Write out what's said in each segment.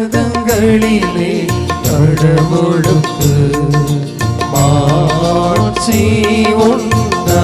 உன்னதங்களிலே கடமொழுக்கு மாட்சி உண்டா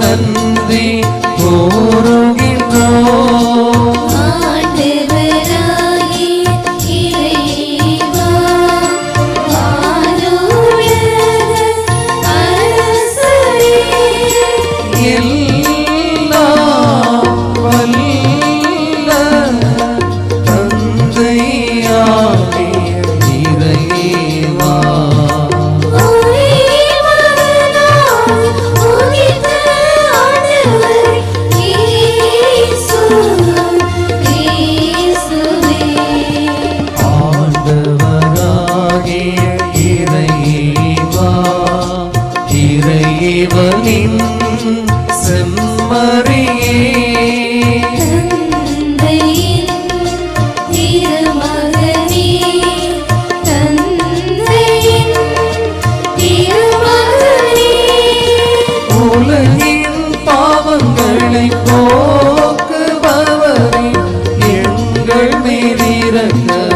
நன்றி கூறுகின்றோம். தேவனின் செம்மறியே. உலகின் பாவங்களை போக்குபவரின் எங்கள் மீதிரங்கள்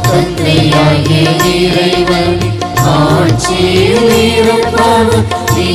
ஆகிய இறைவன் ஆட்சியில் இருப்பவன் நீ